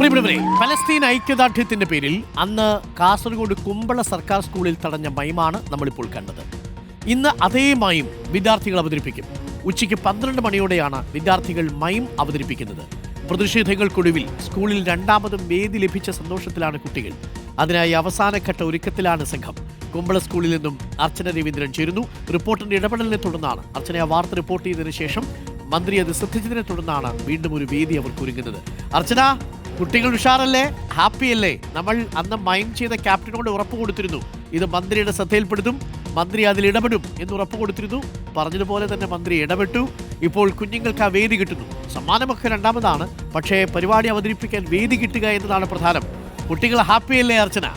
Palestine ഐക്യദാർഢ്യത്തിന്റെ പേരിൽ അന്ന് കാസർഗോഡ് കുമ്പള സർക്കാർ സ്കൂളിൽ തടഞ്ഞ മൈമാണ് നമ്മളിപ്പോൾ കണ്ടത്. ഇന്ന് അതേ മൈം വിദ്യാർത്ഥികൾ അവതരിപ്പിക്കും. ഉച്ചയ്ക്ക് പന്ത്രണ്ട് മണിയോടെയാണ് വിദ്യാർത്ഥികൾ മൈം അവതരിപ്പിക്കുന്നത്. പ്രതിഷേധങ്ങൾക്കൊടുവിൽ സ്കൂളിൽ രണ്ടാമതും വേദി ലഭിച്ച സന്തോഷത്തിലാണ് കുട്ടികൾ. അതിനായി അവസാനഘട്ട ഒരുക്കത്തിലാണ് സംഘം. കുമ്പള സ്കൂളിൽ നിന്നും അർച്ചന രവീന്ദ്രൻ ചേരുന്നു. റിപ്പോർട്ടിന്റെ ഇടപെടലിനെ തുടർന്നാണ് അർച്ചന വാർത്ത റിപ്പോർട്ട് ചെയ്തതിനു ശേഷം മന്ത്രി അത് ശ്രദ്ധിച്ചതിനെ തുടർന്നാണ് വീണ്ടും ഒരു വേദി അവർക്ക് ഒരുങ്ങുന്നത്. അർച്ചന കുട്ടികൾ ഉഷാറല്ലേ? ഹാപ്പി അല്ലേ നമ്മൾ അന്ന് മൈൻഡ് ചെയ്ത ക്യാപ്റ്റനോട് ഉറപ്പ് കൊടുത്തിരുന്നു. ഇത് മന്ത്രിയുടെ ശ്രദ്ധയിൽപ്പെടുത്തും മന്ത്രി അതിൽ ഇടപെടും എന്ന് ഉറപ്പ് കൊടുത്തിരുന്നു. പറഞ്ഞതുപോലെ തന്നെ മന്ത്രി ഇടപെട്ടു. ഇപ്പോൾ കുഞ്ഞുങ്ങൾക്ക് ആ വേദി കിട്ടുന്നു. സമ്മാനമൊക്കെ രണ്ടാമതാണ്. പക്ഷേ പരിപാടി അവതരിപ്പിക്കാൻ വേദി കിട്ടുക എന്നതാണ് പ്രധാനം. കുട്ടികൾ ഹാപ്പിയല്ലേ അർച്ചന?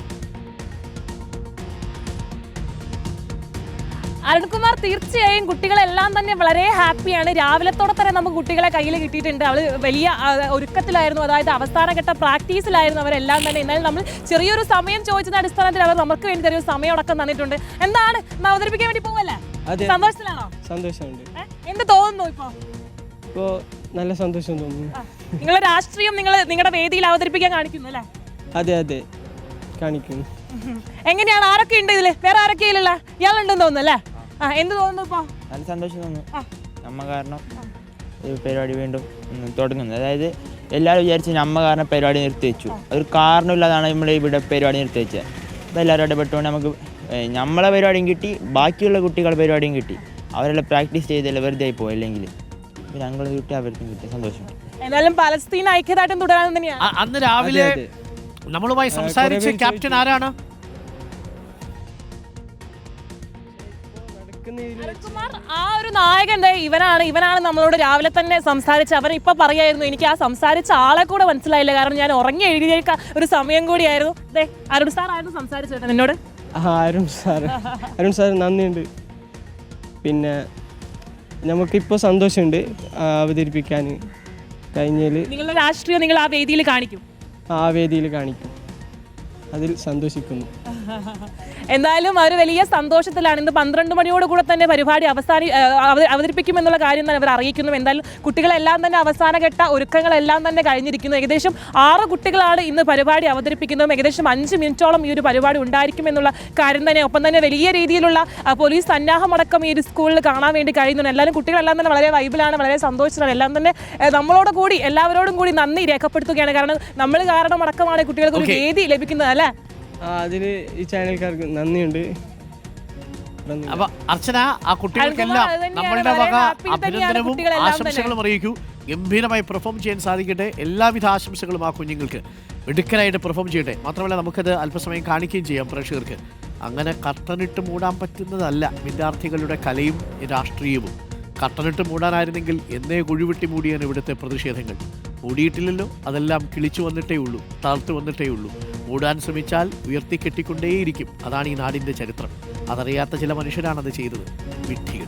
അരുൺകുമാർ തീർച്ചയായും കുട്ടികളെല്ലാം തന്നെ വളരെ ഹാപ്പിയാണ്. രാവിലത്തോടെ തന്നെ നമുക്ക് കുട്ടികളെ കയ്യിൽ കിട്ടിയിട്ടുണ്ട്. അവൾ വലിയ ഒരുക്കത്തിലായിരുന്നു. അതായത് അവസാനഘട്ട പ്രാക്ടീസിലായിരുന്നു അവരെല്ലാം തന്നെ. എന്നാലും നമ്മൾ ചെറിയൊരു സമയം ചോദിച്ചതിന്റെ അടിസ്ഥാനത്തിൽ അവർ നമുക്ക് വേണ്ടി ചെറിയൊരു സമയം അടക്കം തന്നിട്ടുണ്ട്. എന്താണ്? അവതരിപ്പിക്കാൻ വേണ്ടി പോവല്ലേ. സന്തോഷത്തിലാണോ? സന്തോഷമുണ്ട്. എന്ത് തോന്നുന്നു ഇപ്പൊ? നല്ല സന്തോഷം തോന്നുന്നു. നിങ്ങളുടെ രാഷ്ട്രീയം നിങ്ങൾ നിങ്ങളുടെ വേദിയിൽ അവതരിപ്പിക്കാൻ കാണിക്കുന്നു അല്ലേ? അതെ അതെ. കാണിക്കുന്നു. എങ്ങനെയാണ്? ആരൊക്കെ ഉണ്ട് ഇതിൽ? വേറെ ആരൊക്കെ ഇതിലുള്ള ഇയാളുണ്ടെന്ന് തോന്നുന്നു അല്ലേ? എന്ത് തോന്നുന്നു ഇപ്പോൾ നല്ല സന്തോഷം തോന്നുന്നു. അമ്മ നമ്മ കാരണം പരിപാടി വീണ്ടും തുടങ്ങുന്നു. തുടങ്ങുന്നത് അതായത് എല്ലാവരും വിചാരിച്ചു നമ്മ കാരണം പരിപാടി നിർത്തി വെച്ചു. അതൊരു കാരണമില്ലാതാണ് നമ്മൾ ഇവിടെ പരിപാടി നിർത്തി വെച്ചത്. അപ്പോൾ എല്ലാവരും ഇടപെട്ടുകൊണ്ട് നമുക്ക് നമ്മളെ പരിപാടിയും കിട്ടി ബാക്കിയുള്ള കുട്ടികളുടെ പരിപാടിയും കിട്ടി. അവരെല്ലാം പ്രാക്ടീസ് ചെയ്തല്ലേ വെറുതെ ആയി പോയി അല്ലെങ്കിൽ ഞങ്ങൾ കിട്ടി അവർക്കും കിട്ടി. സന്തോഷം. എന്നാലും പലസ്തീൻ ഐക്യദാർഢ്യം തുടരാൻ തന്നെയാണ് അന്ന് രാവിലെ നമ്മളുമായി സംസാരിച്ച ക്യാപ്റ്റൻ ആരാണ്? ആ ഒരു നായകൻ ദേ ഇവനാണ് ഇവനാണ് നമ്മളോട് രാവിലെ തന്നെ സംസാരിച്ച് അവൻ ഇപ്പൊ പറയായിരുന്നു എനിക്ക് ആ സംസാരിച്ച ആളെ കൂടെ മനസ്സിലായില്ല. കാരണം ഞാൻ ഉറങ്ങി എഴുതിയ ഒരു സമയം കൂടിയായിരുന്നു. ദേ അരുൺ സാർ ആയിരുന്നു സംസാരിച്ചത് എന്നോട് ആ അരുൺ സാർ അരുൺ സാർ നന്ദിയുണ്ട്. പിന്നെ നമുക്കിപ്പോൾ സന്തോഷമുണ്ട് അവതരിപ്പിക്കാൻ കഴിഞ്ഞാൽ നിങ്ങളുടെ രാഷ്ട്രീയം നിങ്ങൾ ആ വേദിയിൽ കാണിക്കും. ആ വേദിയിൽ കാണിക്കും. അതിൽ സന്തോഷിക്കുന്നു. എന്തായാലും അവർ വലിയ സന്തോഷത്തിലാണ് ഇന്ന് പന്ത്രണ്ട് മണിയോട് കൂടെ തന്നെ പരിപാടി അവസാനി അവതരിപ്പിക്കുമെന്നുള്ള കാര്യം തന്നെ അവർ അറിയിക്കുന്നു. എന്തായാലും കുട്ടികളെല്ലാം തന്നെ അവസാനഘട്ട ഒരുക്കങ്ങളെല്ലാം തന്നെ കഴിഞ്ഞിരിക്കുന്നു. ഏകദേശം ആറ് കുട്ടികളാണ് ഇന്ന് പരിപാടി അവതരിപ്പിക്കുന്നത്. ഏകദേശം അഞ്ച് മിനിറ്റോളം ഈ ഒരു പരിപാടി ഉണ്ടായിരിക്കുമെന്നുള്ള കാര്യം തന്നെ. ഒപ്പം തന്നെ വലിയ രീതിയിലുള്ള പോലീസ് സന്നാഹമടക്കം ഈ ഒരു സ്കൂളിൽ കാണാൻ വേണ്ടി കഴിയുന്നുണ്ട്. എല്ലാവരും കുട്ടികളെല്ലാം തന്നെ വളരെ വൈബിലാണ് വളരെ സന്തോഷത്തിലാണ്. എല്ലാം തന്നെ നമ്മളോട് കൂടി എല്ലാവരോടും കൂടി നന്ദി രേഖപ്പെടുത്തുകയാണ്. കാരണം നമ്മൾ കാരണം അടക്കമാണ് കുട്ടികൾക്ക് ഒരു വേദി ലഭിക്കുന്നത്. അല്ലേ? ആ അതിൽ ഈ ചാനൽക്കാർക്ക് നന്ദിയുണ്ട്. നന്ദി. അപ്പൊ അർച്ചന ആ കുട്ടികൾക്കെല്ലാം നമ്മളുടെ വക അഭിനന്ദനവും ആശംസകളും അറിയിക്കൂ. ഗംഭീരമായി പെർഫോം ചെയ്യാൻ സാധിക്കട്ടെ. എല്ലാവിധ ആശംസകളും ആ കുഞ്ഞുങ്ങൾക്ക്. മിടുക്കനായിട്ട് പെർഫോം ചെയ്യട്ടെ. മാത്രമല്ല നമുക്കത് അല്പസമയം കാണിക്കുകയും ചെയ്യാം പ്രേക്ഷകർക്ക്. അങ്ങനെ കട്ടനിട്ട് മൂടാൻ പറ്റുന്നതല്ല വിദ്യാർത്ഥികളുടെ കലയും രാഷ്ട്രീയവും. കട്ടനിട്ട് മൂടാനായിരുന്നെങ്കിൽ എന്നേ കുഴിവെട്ടി മൂടിയാണ് ഇവിടുത്തെ പ്രതിഷേധങ്ങൾ. മൂടിയിട്ടില്ലല്ലോ. അതെല്ലാം കിളിച്ചു വന്നിട്ടേ ഉള്ളൂ. തളർത്തു വന്നിട്ടേ ഉള്ളൂ. മൂടാൻ ശ്രമിച്ചാൽ ഉയർത്തിക്കെട്ടിക്കൊണ്ടേയിരിക്കും അതാണ് ഈ നാടിന്റെ ചരിത്രം. അതറിയാത്ത ചില മനുഷ്യരാണത് ചെയ്തത്. വിഡ്ഢികൾ.